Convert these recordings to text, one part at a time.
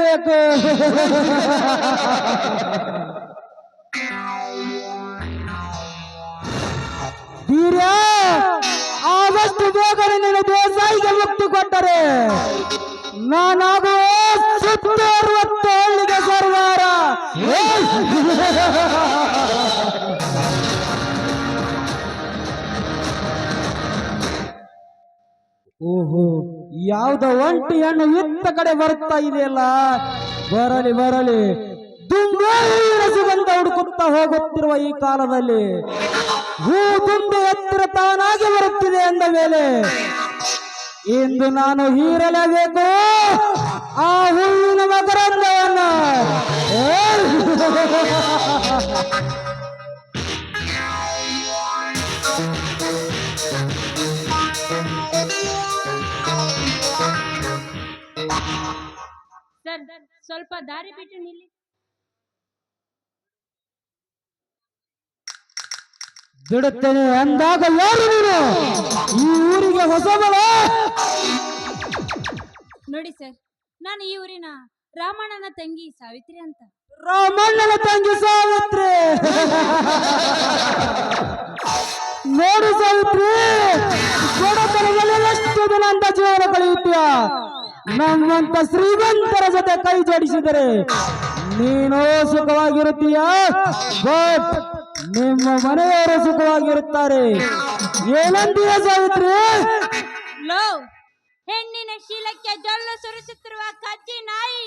ಬೇಕು ಧೀರ್ಯ ಆದಷ್ಟು ಬೇಗನೆ ನಿನ್ನ ದೇಸಾಯಿಗೆ ಮುಕ್ತಿ ಕೊಟ್ಟರೆ ನಾನಾಗುವ ಸುತ್ತ ಅರವತ್ತು ಹಳ್ಳಿಗೆ ಸರ್ವಾರ ಯಾವ್ದ ಒಂಟಿ ಹೆಣ್ಣು ಇತ್ತ ಕಡೆ ಬರ್ತಾ ಇದೆಯಲ್ಲ? ಬರಲಿ ಬರಲಿ. ಸುಗಂಧ ಹುಡುಕುತ್ತಾ ಹೋಗುತ್ತಿರುವ ಈ ಕಾಲದಲ್ಲಿ ಹೂ ತುಂಬಿ ಎತ್ತರ ತಾನಾಗಿ ಬರುತ್ತಿದೆ ಎಂದ ಮೇಲೆ ಇಂದು ನಾನು ಹೀರಲೇಬೇಕು ಆ ಹೂವಿನ ಮಕರಂದವನ್ನು ಸರ್ ಸ್ವಲ್ಪ ದಾರಿ ಬಿಟ್ಟು ನಿಲ್ಲಿ. ಬಿಡುತ್ತೇನೆ ಅಂದಾಗ ಯಾರು ನೀನು. ಈ ಊರಿಗೆ ಹೊಸ ನೋಡಿ ಸರ್ ನಾನು ಈ ಊರಿನ ರಾಮಣ್ಣನ ತಂಗಿ ಸಾವಿತ್ರಿ ಅಂತ. ರಾಮಣ್ಣನ ತಂಗಿ ಸಾವಿತ್ರಿ. ನೋಡು ಸಾವಿತ್ರಿ. ಎಷ್ಟು ದಿನ ಅಂತ ಜೀವನ ಕಳೆಯುತ್ತೀಯ? ನಮ್ಮಂತ ಶ್ರೀಮಂತರ ಜೊತೆ ಕೈ ಜೋಡಿಸಿದರೆ ನೀನು ಸುಖವಾಗಿರುತ್ತೀಯ? ಬಟ್ ನಿಮ್ಮ ಮನೆಯವರು ಸುಖವಾಗಿರುತ್ತಾರೆ. ಏನಂತೀಯ ಸಾವಿತ್ರಿ? ಹೆಣ್ಣಿನ ಶೀಲಕ್ಕೆ ಜೊಲ್ಲು ಸುರಿಸುತ್ತಿರುವ ಕಜ್ಜಿ ನಾಯಿ.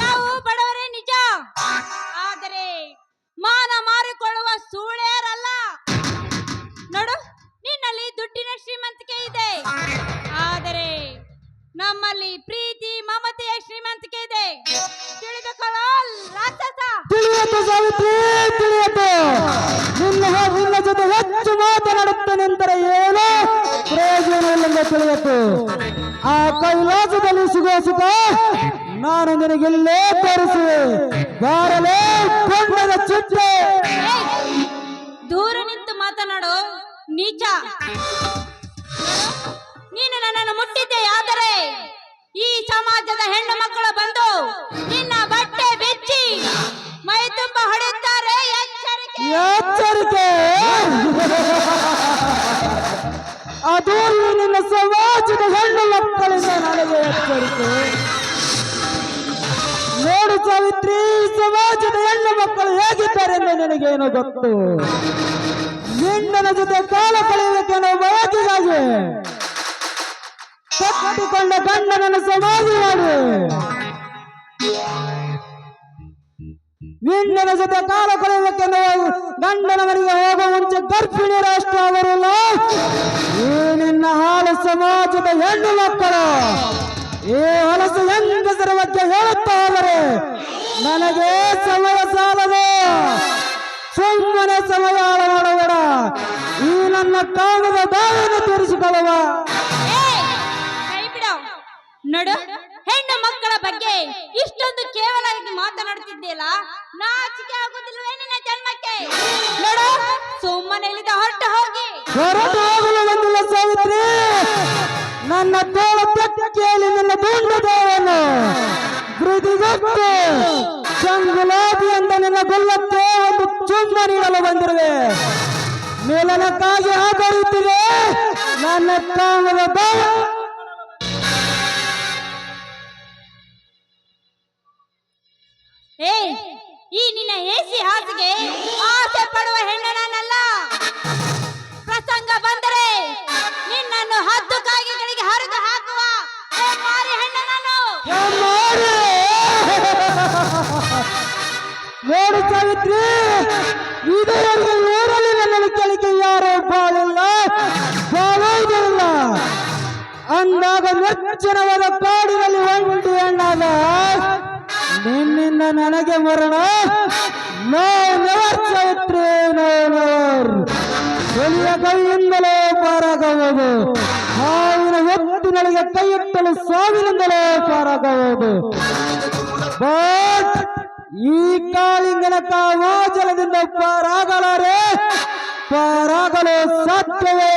ನಾವು ಬಡವರೇ ನಿಜ. ಆದರೆ ಮಾನ ಮಾರಿಕೊಳ್ಳುವ ಸೂಳೇರಲ್ಲ ನೋಡು, ನಿನ್ನಲ್ಲಿ ದುಡ್ಡಿನ ಶ್ರೀಮಂತಿಕೆ ಇದೆ. ನಮ್ಮಲ್ಲಿ ಪ್ರೀತಿ ಮಮತೆಯ ಶ್ರೀಮಂತಿಕೆ ಇದೆ. ತಿಳಿದುಕೊಳ್ಳೋ ರಾಕ್ಷಸ. ತಿಳಿಯಿತು ಸಾವಿತ್ರಿ ತಿಳಿಯಿತು ನಿನ್ನ ನಿನ್ನ ಜೊತೆ ಹೆಚ್ಚು ಮಾತನಾಡುತ್ತ ನಿಂತರೆ ಏನು? ಪ್ರಯೋಜನವಿല്ലെಂದು ತಿಳಿಯಿತು ಆ ಕೈಲಾಸದಲ್ಲಿ ಸಿಗುವ ಸುಖ ನಾನು ನಿನಗಿಲ್ಲೇ ತೋರಿಸುವೆ. ಬಾರಲೇ ಕೊಂಡದ ಚಿಟ್ಟೆ. ದೂರ ನಿಂತು ಮಾತನಾಡು ನೀಚ. ನೀನು ನನ್ನನ್ನು ಮುಟ್ಟಿದ್ದೆ, ಆದರೆ ಈ ಸಮಾಜದ ಹೆಣ್ಣು ಮಕ್ಕಳು ಬಂದು ನಿನ್ನ ಬಟ್ಟೆ ಬಿಚ್ಚಿ ಮೈ ತುಂಬ ಹೊಡೆಯುತ್ತಾರೆ. ಎಚ್ಚರಿಕೆ. ಅದು ನಿನ್ನ ಸಮಾಜದ ಹೆಣ್ಣು ಮಕ್ಕಳಿಂದ ನನಗೆ ಎಚ್ಚರಿಕೆ. ನೋಡು ಸಾವಿತ್ರಿ ಸಮಾಜದ ಹೆಣ್ಣು ಮಕ್ಕಳು ಹೇಗಿದ್ದಾರೆ ನಿನಗೇನು ಗೊತ್ತು? ಹೆಣ್ಣನ ಜೊತೆ ಕಾಲ ಬಯಕೆಗಾಗಿ ಕಟ್ಟಿಕೊಂಡ ಗಂಡನನ್ನು ಸಮಾಧಿ ಮಾಡಿ. ವಿಂಡನ ಜೊತೆ ಕಾಲ ಕಳೆಯಬೇಕೆನ್ನುವ ಗಂಡನ ಮನೆಗೆ ಹೋಗುವ ಮುಂಚೆ ಗರ್ಭಿಣಿ ರಾಷ್ಟ್ರ ಅವರಲ್ಲ ಈ ನಿನ್ನ ಹಾಳು ಸಮಾಜದ ಹೆಣ್ಣು ಮಕ್ಕಳು. ಈ ಹೊಲಸು ಹೆಂಗಸರ ಬಗ್ಗೆ ಹೇಳುತ್ತಾ ಹೋದರೆ, ನನಗೆ ಸಮಯ ಸಾಲದು. ಸುಮ್ಮನೆ ಸಮಯ ಹಾಳು ಮಾಡಬೇಡ ಈ ನನ್ನ ಕಾಣದ ದಾಳಿಯನ್ನು ತೀರಿಸಿಕೊಳ್ಳುವ. ನೋಡು, ಹೆಣ್ಣು ಮಕ್ಕಳ ಬಗ್ಗೆ ಇಷ್ಟೊಂದು ಕೇವಲವಾಗಿ ಮಾತನಾಡುತ್ತಿದ್ದೀಯಲ್ಲ ನಾಚಿಕೆ ಆಗುದಿಲ್ವೇ ನಿನ್ನ ಜನ್ಮಕ್ಕೆ? ನೋಡು, ಸುಮ್ಮನೆ ಇಲ್ಲಿಂದ ಹೊರಟು ಹೋಗಿ. ಹೊರಟು ಹೋಗಲು ಬಂದಿಲ್ಲ ಸಾವಿತ್ರಿ ನನ್ನ ತೋಳ ಪೆಟ್ಟಿಗೆಯಲ್ಲಿ ನಿನ್ನ ದುಂಡದೇವನು ಮೃದಿಗೊತ್ತು ಚಂಗುಲಾಬಿ ಅಂತ ನಿನ್ನ ಗುಲ್ಲಕ್ಕೆ ಒಂದು ಚುಮ್ಮ ನೀಡಲು ಬಂದಿರುವೆ. ಮೇಲನಕ್ಕಾಗಿ ಆದರಿತಿದೆ ನನ್ನ ಕಾಮದ ಬಾಯ ನೋಡು ಸಾವಿತ್ರಿ ಇದುವರೆಗೆ ಊರಲ್ಲಿ ನನ್ನನ್ನು ಕೆಳಗೆ ಯಾರೋ ಬಾಳಿಲ್ಲ ಬಾಳುವುದಿಲ್ಲ ಅಂದಾಗ ನಿರ್ಜನವಾದ ಕಾಡಿನಲ್ಲಿ ಒಂಟಿ ಹೆಣ್ಣಾದ ನಿನ್ನಿಂದ ನನಗೆ ಮರಣ no never Savitri no never ಹುಲಿಯ ಕೈಯಿಂದಲೇ ಪಾರಾಗಬಹುದು ಹಾವಿನ ಹೊತ್ತಿನೊಳಗೆ ಕೈ ಇಟ್ಟಲು ಸಾವಿನಿಂದಲೇ ಪಾರಾಗಬಹುದು ಬಟ್ ಈ ಕಾಳಿಂಗನ ತಾವು ಜಲದಿಂದ ಪಾರಾಗಲಾರೆ ಪಾರಾಗಲು ಸಾಧ್ಯವೇ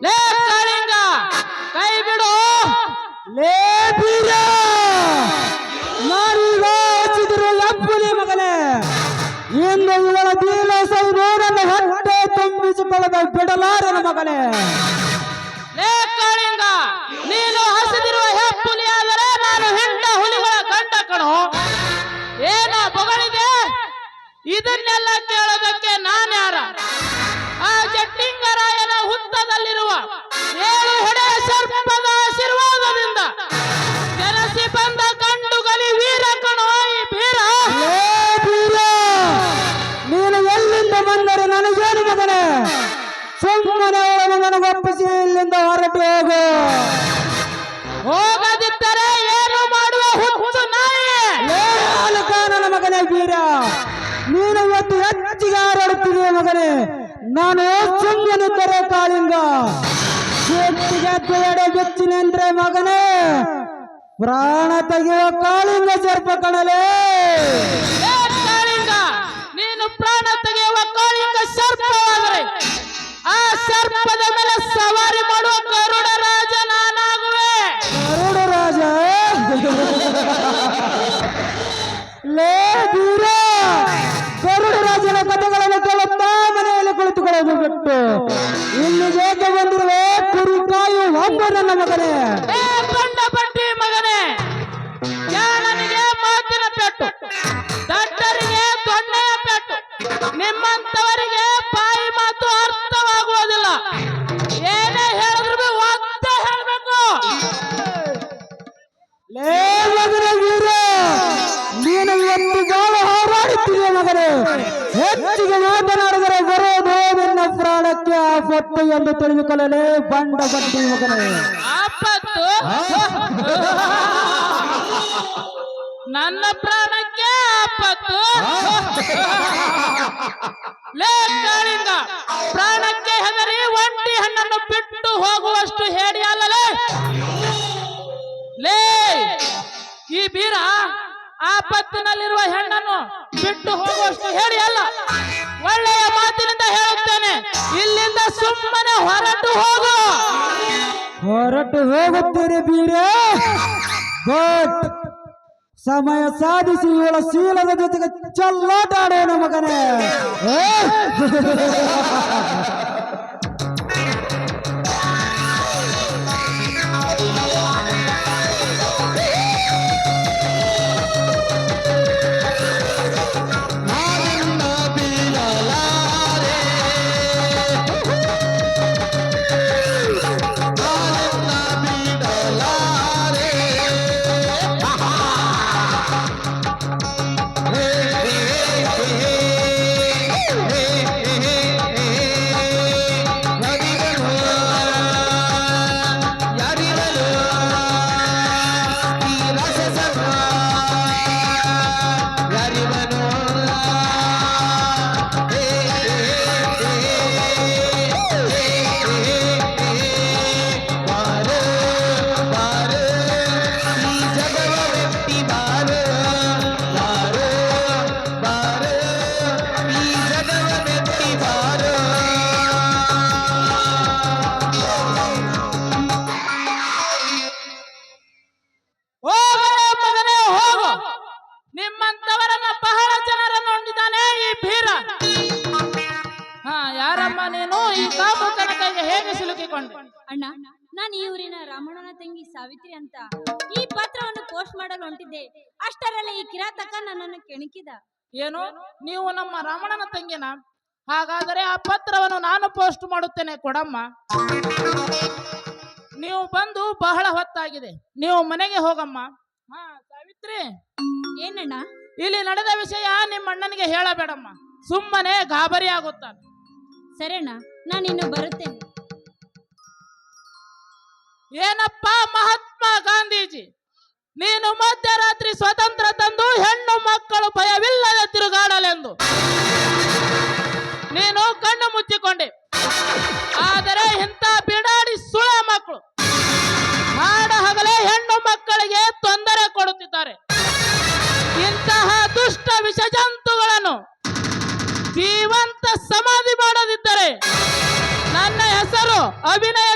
ಲೇ ಕಾಳಿಂಗ ಕೈ ಬಿಡು ಲೇ ಬೀರ ಮಗನೇ ನೀನು ಹಸಿದಿರುವ ಹೆಪ್ಪುಲಿ ಆದರೆ ನಾನು ಹೆಂಡ ಹುಲಿಗಳ ಗಂಡ ಕಣೋ. ಏನ ಬಗಳಿದೆ? ಇದನ್ನೆಲ್ಲ ಕೇಳೋದಕ್ಕೆ ನನಗೊಪ್ಪಿಸಿ ಇಲ್ಲಿಂದ ಹೊರಟು ಹೋಗು. ಹೋಗದಿದ್ದರೆ ಏನು ಮಾಡುವ ಹುಚ್ಚು ನಾಯಿ? ನನ್ನ ಮಗನೇ ವೀರ ನೀನು ಇವತ್ತು ಹೆಚ್ಚಿಗೆ ಹಾರಾಡುತ್ತಿದೆಯ ಮಗನೇ. ನಾನು ಸುಮ್ಮನಿದ್ದರೆ ಕಾಳಿಂಗ. ಹೆಚ್ಚಿಗೆ ಬೆಚ್ಚಿನೆಂದ್ರೆ ಮಗನೇ. ಪ್ರಾಣ ತೆಗೆಯುವ ಕಾಳಿಂಗ ಸರ್ಪ ಕಣಲೇ. ಕಾಳಿಂಗ ನೀನು ಪ್ರಾಣ ತೆಗೆಯುವ ಕಾಳಿಂಗ ಸರ್ಪವಾದರೆ ಆ ಸರ್ಪದ ಮೇಲೆ ಸವಾರಿ ಮಾಡುವ ಗರುಡ ಮಾತನಾಡಿದರೆ ಬರೋದು ನಿನ್ನ ಪ್ರಾಣಕ್ಕೆ ಆಪತ್ತು ಎಂದು ತಿಳಿದುಕೊಳ್ಳಲೇ. ಬಂಡ ಬಟ್ಟಿ ಮಗನೇ ಆಪತ್ತು? ನನ್ನ ಪ್ರಾಣಕ್ಕೆ ಆಪತ್ತು? ಪ್ರಾಣಕ್ಕೆ ಹೆದರಿ ಒಂಟಿ ಹಣ್ಣನ್ನು ಬಿಟ್ಟು ಹೋಗುವಷ್ಟು ಹೇಳಿ ಅಲ್ಲಲೇ ಲೇ, ಈ ಬೀರ ಆಪತ್ತಿನಲ್ಲಿರುವ ಹೆಣ್ಣನ್ನು ಬಿಟ್ಟು ಹೋಗುವಷ್ಟು ಹೇಳಿ ಅಲ್ಲ. ಒಳ್ಳೆಯ ಮಾತಿನಿಂದ ಹೇಳುತ್ತೇನೆ ಇಲ್ಲಿಂದ ಸುಮ್ಮನೆ ಹೊರಟು ಹೋಗು. ಹೊರಟು ಹೋಗುತ್ತೀರಿ ಬೀರೇ. ಬಟ್ ಸಮಯ ಸಾಧಿಸಿ ಇವಳ ಶೀಲದ ಜೊತೆಗೆ ಚಲ್ಲಾಟಾಡೋಣ ಮಗನೇ ಅಣ್ಣ ನಾನು ಈ ಊರಿನ ರಾಮಣ್ಣನ ತಂಗಿ ಸಾವಿತ್ರಿ ಅಂತ ಈ ಪತ್ರವನ್ನು ಪೋಸ್ಟ್ ಮಾಡಲು ಹೊಂಟಿದ್ದೆ. ಅಷ್ಟರಲ್ಲಿ ಈ ಕಿರಾತಕ ನನ್ನನ್ನು ಕೆಣಕಿದ. ಏನು? ನೀವು ನಮ್ಮ ರಾಮಣ್ಣನ ತಂಗಿನ? ಹಾಗಾದರೆ ಆ ಪತ್ರವನ್ನು ನಾನು ಪೋಸ್ಟ್ ಮಾಡುತ್ತೇನೆ ಕೊಡಮ್ಮ. ನೀವು ಬಂದು ಬಹಳ ಹೊತ್ತಾಗಿದೆ. ನೀವು ಮನೆಗೆ ಹೋಗಮ್ಮ. ಹಾ ಸಾವಿತ್ರಿ. ಏನಣ್ಣ? ಇಲ್ಲಿ ನಡೆದ ವಿಷಯ ನಿಮ್ಮ ಅಣ್ಣನಿಗೆ ಹೇಳಬೇಡಮ್ಮ. ಸುಮ್ಮನೆ ಗಾಬರಿ ಆಗುತ್ತಾನೆ. ಸರಿಣ್ಣ ನಾನಿನ್ನು ಬರುತ್ತೇನೆ. ಏನಪ್ಪ ಮಹಾತ್ಮ ಗಾಂಧೀಜಿ? ನೀನು ಮಧ್ಯರಾತ್ರಿ ಸ್ವತಂತ್ರ ತಂದು ಹೆಣ್ಣು ಮಕ್ಕಳು ಭಯವಿಲ್ಲದೆ ತಿರುಗಾಡಲೆಂದು. ನೀನು ಕಣ್ಣು ಮುಚ್ಚಿಕೊಂಡೆ. ಆದರೆ ಇಂಥ ಬಿಡಾಡಿ ಸುಳ ಮಕ್ಕಳು ಹಾಡ ಹಗಲೇ ಹೆಣ್ಣು ಮಕ್ಕಳಿಗೆ ತೊಂದರೆ ಕೊಡುತ್ತಿದ್ದಾರೆ. ಇಂತಹ ದುಷ್ಟ ವಿಷ ಜಂತುಗಳನ್ನು ಜೀವಂತ ಸಮಾಧಿ ಮಾಡದಿದ್ದರೆ ನನ್ನ ಹೆಸರು ಅಭಿನಯ